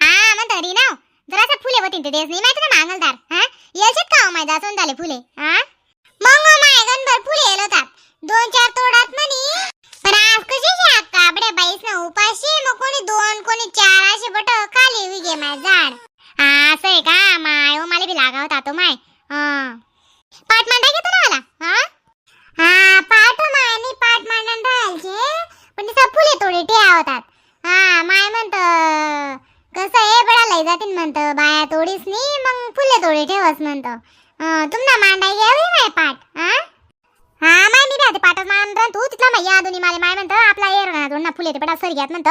हा तरी ना. जरासा फुले होती ते देस नाही माहिती ना मांगलदार हा? यायचेत का हो माहिती असून झाले फुले? हा मग माय गणभर फुले येल होतात दोन चार तोडात म्हणी पण आज कशी शाक काबडे बाईस ना उपाशी मग कोणी दोन कोणी चार असे बट खाली विगे माय झाड हा असं आहे का माय ओ मला बी लागा होता तो माय हा पाठ मांडा घेतो ना मला हा हा पाठ माय मी पाठ मांडण राहायचे पण ते सब फुले तोडे ठेवा होतात हा माय म्हणत कसं आहे बडा लय जातीन म्हणतं बाया तोडीस नी मग फुले तोडी ठेवस म्हणतं. तुमना मांडा मांडाय घ्यावी माय पाठ हा हा माय मी बी पाठच मांड तू तिथला माय या दोन्ही माले माय म्हणतं आपला येर ना दोन ना फुले ते बडा सरी घ्यात म्हणतं.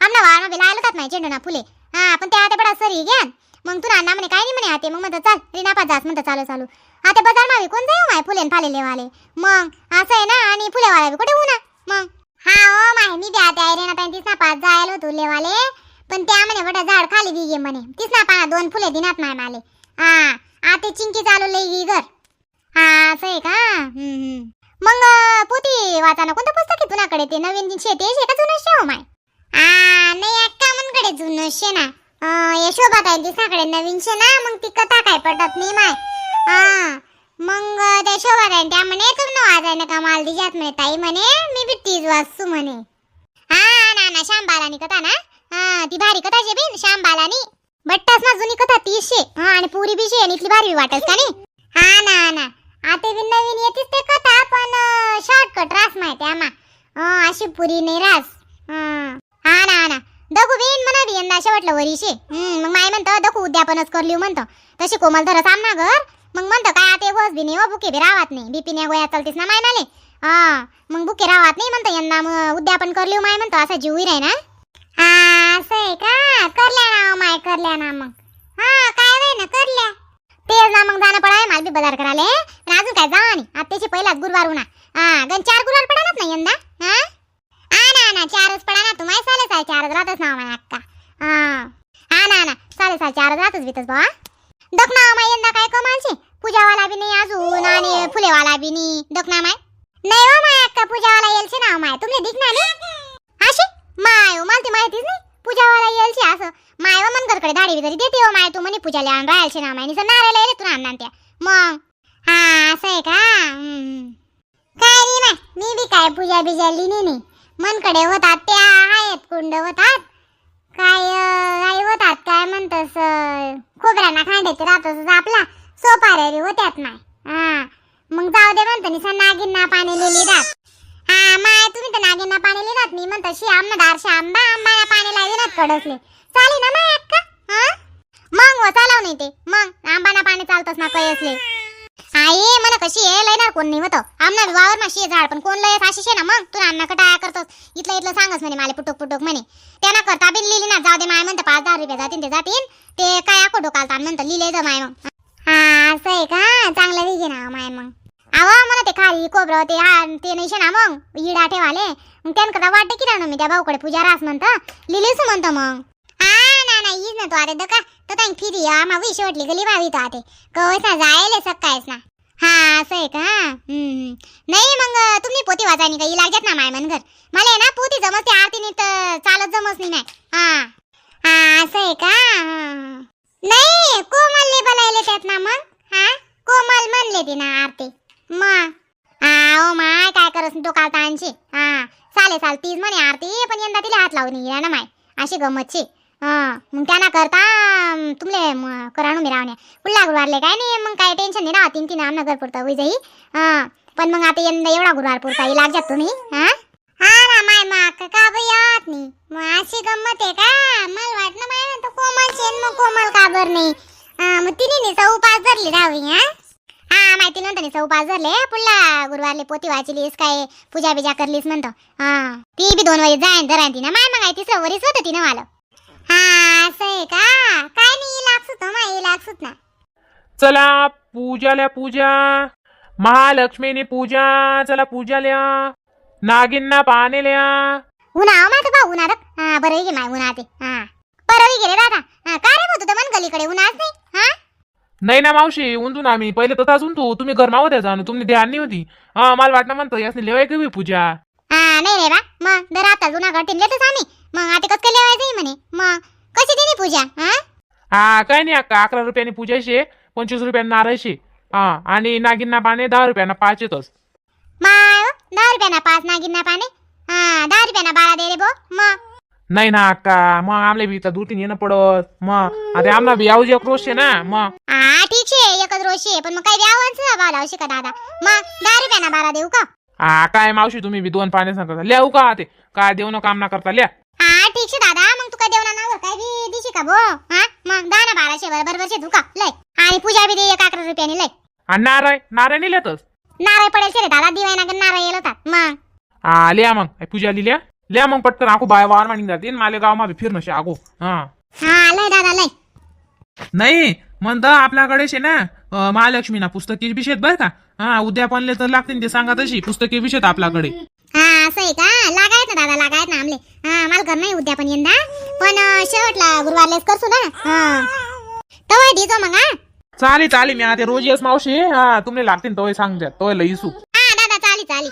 आमना वाळमा बी लायला नाही चेंडू ना फुले. हा पण ते आता बडा सरी घ्या मग तू ना म्हणे काय नाही म्हणे आते मग म्हणतं चाल रिनापा जात म्हणतं चालू चालू. आता बाजार मावी कोण जाऊ माय फुले फालेले वाले? मग असं आहे ना आणि फुले वाळावी कुठे होऊ मग? हा हो माय मी बी आता रेना पॅन्टीस ना पाच जायला होतो लेवाले पण त्या म्हणे वडा झाड खाली गे म्हणे. तीच ना पाना दोन फुले दिनात नाही माले. हा आता चिंकी चालू लई गी घर. हा असं आहे का? मग पोती वाचाना कोणतं पुस्तक आहे तुनाकडे ते नवीन शेती आहे का जुनं शे हो माय? आ नाही अक्का मनकडे जुनं शे ना यशोबा ताई दिसाकडे नवीन शे ना मग ती कथा काय पडत नाही माय. हा मग त्या शोभा ताई त्या म्हणे तुम न वाजायला का माल दिजात म्हणे ताई म्हणे मी बी तीच वाचू म्हणे. हा ना ना श्याम बालानी कथा ना? ती भारी कथा शे बिन श्याम बालानी बट्टास ना जुनी कथा ती शे. हा आणि पुरी बी शे आणि इथली भारी बी का नाही? हा ना ना. आता बी नवीन येतीस ते कथा पण शॉर्टकट रास माहिती आम्हा. अशी पुरी नाही रास. हा ना ना. दगू बिन म्हणा बी यंदा शेवटलं वरीशे हं, मग माय म्हणतं दखू उद्यापनच कर लिहू म्हणतं. तशी कोमल धरस आमना घर. मग म्हणतं काय आता बस बी नाही हो, व बुके बी राहत नाही. बीपीने गोया चालतीस ना माय माले हा मग बुके राहत नाही म्हणतं यंदा मग उद्यापन कर माय म्हणतं असा जीव राही ना असं आहे का? करल्या ना माय करल्या ना मग. हा काय नाही ना करल्या. तेच ना मग जाणं पडाय मला बी बाजार करायला पण अजून काय जा नाही आत्याची पहिलाच गुरुवार होणार. हा गण चार गुरुवार पडानाच ना यंदा? हा? आ ना ना चारच पडा ना तुम्हाला साले साल चारच राहतच ना माय अक्का. हा. हा ना ना साले साल चारच राहतच बितच बा दखना माय यंदा काय कमालची? पूजावाला बी नाही अजून आणि फुलेवाला बी नाही. दखना हो माय. नाही हो माय अक्का पूजावाला येलचे ना हो माय. तुम्ही दिखना नाही. माहितीच नाही? पूजावाला येलचे असं. माय व मनगरकडे दाढी तरी देते हो माय तू म्हणे पूजाला आण राहायचे ना माय निसं नारायला येले तू आणणार त्या. मग? हा असं आहे का? काय रे माय? मी बी काय पूजा बिजा लिहिली नाही मनकडे होतात त्या आहेत कुंड होतात. काय आई होतात काय म्हणतस अं, खोबऱ्याना खांड्याचे राहतस आपला. सोपाऱ्या होत्यात माय. हा. मग जाऊ दे म्हणतो निसा नागिनना पाणी लिहिली रात माय तुम्ही तर नागिनना पाणी लिहिलात. मी म्हणतो शी आमना दारशा आंबा आंबा पाणी लाविनात कडसले चालेल ना माय अक्का? हा? मग व चालव नाही ते मग आंबाना पाणी चालतच ना कयसले. आई म्हणा कशी आहे लय ना कोण नाही होतं. आमना वावर माशी आहे झाड पण कोण लय अशी शे ना मग? तू अण्णा कटा करतोस. इथलं इथलं सांगस म्हणे मला पुटुक पुटुक म्हणे. त्यांना करता बिन लिहिली ना जाऊ दे माय म्हणतं पाच दहा रुपये जातील ते जातील ते काय आखो डोकालता म्हणतं लिहिले जा माय मग. हा असं आहे का? चांगलं लिहिले ना माय मग. अव मला ते खाली कोबरं ते हा ते नाही शे ना मग इडा ठेवाले. मग त्यांना वाटते की ना मी त्या भाऊकडे पूजा रास म्हणतं? लिहिलीच म्हणतं मग. हा ना ना हीच ना तू अरे दका. तो ताई फिरी आम्हा विष वाटली गली भावी तो आते. कवच ना जायले सकाळीच ना. हा असं आहे का? हम्म. नाही मग तुम्ही पोती वाजायनी काही लागत ना माय मन घर. मला आहे ना पोती जमस ते आरती नीट अं, चालत जमस नाही माय. हा. हा असं आहे का हा. नाही कोमलले बोलायले त्यात ना मग हा कोमल म्हणले ती ना आरती मग हा ओ माय काय करस तो काल ताणशी हा चाले चाल तीच म्हणे आरती पण यंदा तिला हात लावून गेला ना माय अशी गमतची. हा मग त्यांना करता तुमले कराणू मिरावण्या पुढला गुरुवारले काय नाही मग काय टेन्शन नाही ना तीन तीन आमना पुरता होई जाई हा पण मग आता यंदा एवढा गुरुवार पुरता येईल लागजात तुम्ही हा? हा ना माय माक का बाई नाही. मग अशी गंमत आहे का? मला वाटलं माय तो कोमल शेन मग कोमल का बर नाही मग तिने नाही सौ पाच धरली राहावी हा? हा माहिती नव्हतं नाही सौ पाच धरले पुल्ला गुरुवारले पोती वाचलीस काय पूजा बिजा करलीस म्हणतो. हा ती बी दोन वारी जाईन धरायन ती ना माय मग आहे तिसरं वरीच होतं तिनं मला. हा असं आहे का? काय नाही लागसूत ना माय ना चला पूजाल्या पूजा महालक्ष्मीनी पूजा चला पूजाल्या नागिनना पाण्याल्या उन्हा माझं बा उन्हा हा बरं गे माय उन्हा ते. हा परवी गेले दादा हा काय रे भाऊ तुझं मन गलीकडे उन्हाच नाही ना मावशी उंदून आम्ही. पहिले तर अजून तू तुम्ही घर मावत आहे जाणं तुम्ही ध्यान नाही होती. हा मला वाटणं म्हणतो यासनी लेवाय कवी पूजा. हा नाही रे बा. मग दर आता जुना घाटीन लेतच आम्ही. मग आता कसं काय लेवायचं म्हणे? मग कशी दिली पूजा हा? हा काय नाही अक्का. अकरा रुपयाने पूजाशे पंचवीस रुपयाने हा आणि नागिन्ना पाने दहा रुपयाना पाच माय हो, दहा रुपयाना पाच नागिन पाणी हा दहा रुपयाना बाळा दे रे भो मग? नाही ना अक्का मग आमले बी तर दुटीन येणं पडत. मग आता आमना बी यावजी एक रोज शे ना मग. हा ठीक शे एकच रोज शे पण मग काही व्यावांच भाव लावशी का दादा? मग दहा रुपयाना बारा देऊ का? हा काय मावशी तुम्ही बी दोन पाने सांगता? लिहाऊ का ते काय देऊ न काम ना करता लिहा. हा ठीक शे दादा मग तू काय देवना नावर काय बी दिशी का भो? हा मग दहा ना बाराशे बरोबर बरशे तू का? लय. आणि पूजा बी दे एक अकरा रुपयाने लय. आणि नाराय नाराय नाही लिहतच नारळ पडेल शे रे दादा दिवाय ना नारळ येल होतात मग. हा लिहा मग काय पूजा लिहिल्या लिहा मग पटकन आखो बाय वार मांडी जाते माले गाव मा बी फिरणं शे आगो हा हा दादा नाही म्हणतं आपल्याकडे शे ना अं, महालक्ष्मी ना पुस्तकी विषय बर का हा उद्या पणले तर लागतील ते सांगा तशी पुस्तकी विषय आपल्याकडे हा असं आहे का लागायत ना दादा लागायत ना आमले हा मला घर नाही उद्या पण यंदा पण अं, शेवटला गुरुवारलेच करसू ना हा तवय देतो मग हा चालेल चालेल मी आता रोज येस मावशी हा तुम्ही लागतील तोय सांग द्या तोय लई सू हा दादा चाली चाली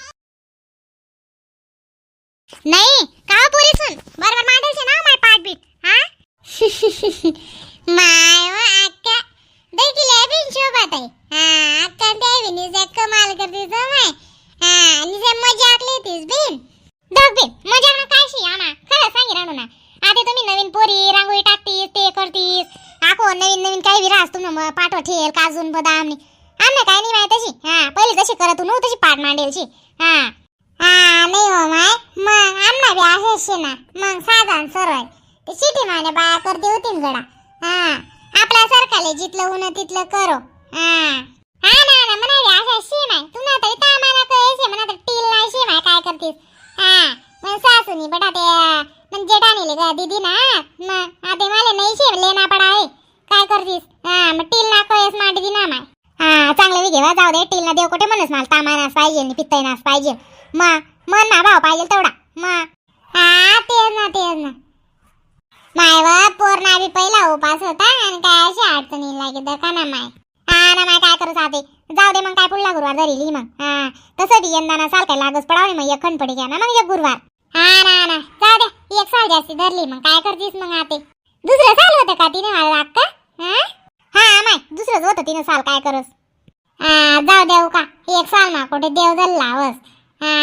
नाही का हो पोरी सुन बरोबर मांडेल ना माय पाठ बीट हा? माय व अक्का देखील बिन शोभत आहे हा अक्का ते बिनी कमाल करते तो माय. हा आणि मजाक लेतीस बिन. दग बिन मजाक ना काय शी आमा खरं सांगी राणू ना आता तुम्ही नवीन पोरी रांगोळी टाकतीस ते करतीस. आको नवीन नवीन काही बी राहस तुम्ही पाठव ठेल काजून बदाम. नी. काय नाही माहीत तशी. हा पहिले जशी करत तू तशी पाठ मांडेलची हा. हा नाही हो माय मग आम्हा बी असेच ना मग साधारण सरळ. ते सिटी माने बाया करते होती ना गडा. हा आपल्या सरकारले जिथलं उन तिथलं करो. हा. हा ना ना म्हणा बी असेच शे माय तू ना तरी तामाला कळेशे म्हणा तर टील नाही शे माय काय करतीस? हा मग सासूनी बेटा ते मग जेठानीले ग दीदी ना? मग आता मला नाही शे लेना पडा आहे काय करतीस? हा मग टील ना कळेस मांडी ना माय हा चांगलं विघे वा जाऊ दे टील ना देव कुठे म्हणूस? मला तामानास पाहिजे आणि पित्तायनास पाहिजे. मा मन ना भाव पाहिजे तेवढा. मा. हा तेच ना तेच ना. माय व बी पहिला उपास होता आणि काय अशी अडचणी लागे का ना माय? हा ना माय काय करू जाते जाऊ दे मग काय पुढला गुरुवार धरिली मग. हा तसं बी यंदा ना साल काय लागच पडावे मग एक खंडपडी घ्या ना मग एक गुरुवार. हा ना ना. जाऊ दे एक साल जास्ती धरली मग काय करतीस मग आते? दुसरं साल होतं का तिने मला का हा? हा माय दुसरंच होतं तिनं साल काय करस? हा जाऊ देऊ का एक साल ना कुठे देव जल लावस. हा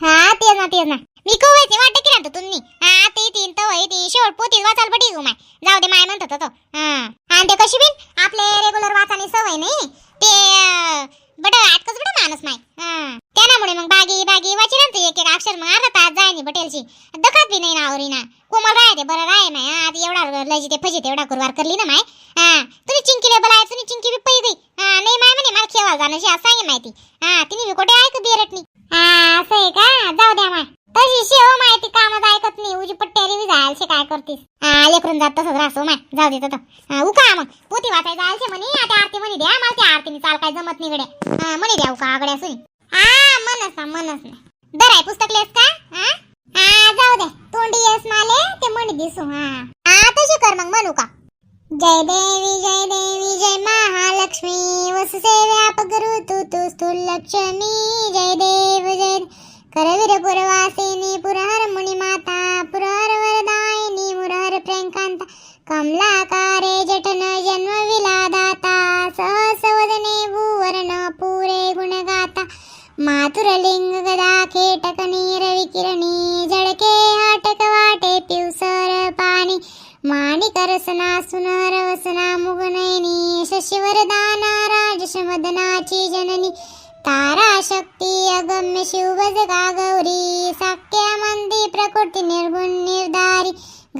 हा तेच ना तेच ना. मी कवायचे वाटत की राहतो तुम्ही? हा ते तीन तर वय ती शेवट पोती वाचाल पटी गो माय. जाऊ दे माय म्हणत होतो हा आणि ते कशी बिन? आपले रेग्युलर वाचाने सवय नाही. ते बट आटकच बट माणूस माय. त्यामुळे मग बागी बागी वाची ना एक एक अक्षर. मग अर्धा तास जाय नाही बटेलची दखत बी नाही ना आवरी ना कोमल राहते बरं राय माय. हा एवढा लजी ते फजी एवढा कुरवार करली ना माय. हा तुम्ही चिंकीले बोलाय तुम्ही चिंकी बी पै गई हा नाही माय म्हणे मला खेळा जाणं अशी असं आहे माहिती हा तिने बी कुठे ऐक बिरट हा असं आहे का? जाऊ द्या माय तशी शेव माहिती कामच ऐकत नाही. उजी पट्ट्यारी बी जायला काय करतीस? हा लेकरून जात तसंच राहतो माय. जाऊ दे तर उका मग. पोती वाचायला जायचे म्हणे. आता आरती म्हणे द्या. मला त्या आरतीने चाल काय जमत नाही गड्या. हा म्हणे द्या उका आगड्या सुनी. हा मनस ना मनस ना. दर आहे पुस्तक लेस का? हा? हा जाऊ दे. तोंडी येस माले ते म्हणे दिसू. हा. तशी कर मग म्हणू का जय देवी जय देवी जय महालक्ष्मी। वसुसे व्यापक ऋतू तू स्थूल लक्ष्मी जय देव जय। करवीर पुरवासिनी वसना रसना सुनर वसना मुगनयनी शशिवरदाना राजशमदनाची जननी तारा शक्ती अगम्य शिवभज गा गौरी साक्या मंदी प्रकृती निर्गुण निर्धारी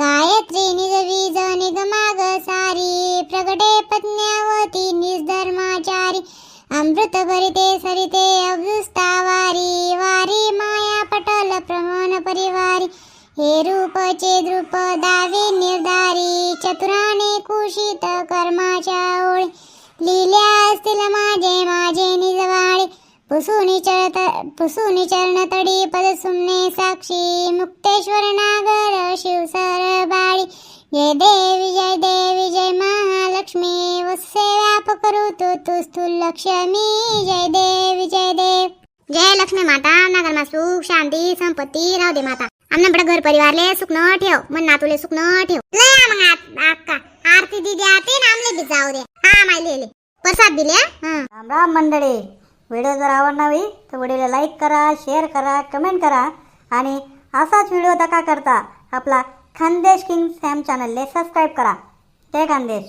गायत्री निज बीज निगमाग सारी प्रगटे पत्न्यावती निजधर्माचारी अमृत भरिते सरिते अभ्युस्तावारी वारी माया पटल प्रमाण परिवारी हे रूपचे द्रुप दावे निर्धारी चतुराने कुशित कर्माच्या ओळी. लिहिल्या असतील माझे माझे निजवाळे पुसुनी चळत पुसुनी चरण तडी पद सुमने साक्षी. मुक्तेश्वर नागर शिवसर बाळी. जय देवी जय देवी जय महालक्ष्मी. वसे व्याप करू तू तू स्थूल लक्ष्मी. जय देवी जय देव. जय लक्ष्मी माता नगरमा सुख शांती संपत्ती राहू दे माता. आमना बडा घर परिवारले सुखनं ठेव मन नातूले सुखनं ठेव. लय मग आ- आरती दिदी आते ना आमले बी जाऊ दे. हा मायले प्रसाद दिले हा? राम राम मंडळी व्हिडिओ जर आवडला तर व्हिडिओला लाईक करा शेअर करा कमेंट करा. आणि असाच व्हिडिओ दका करता आपला खानदेश किंग सॅम चॅनलले सबस्क्राईब करा. जय खानदेश.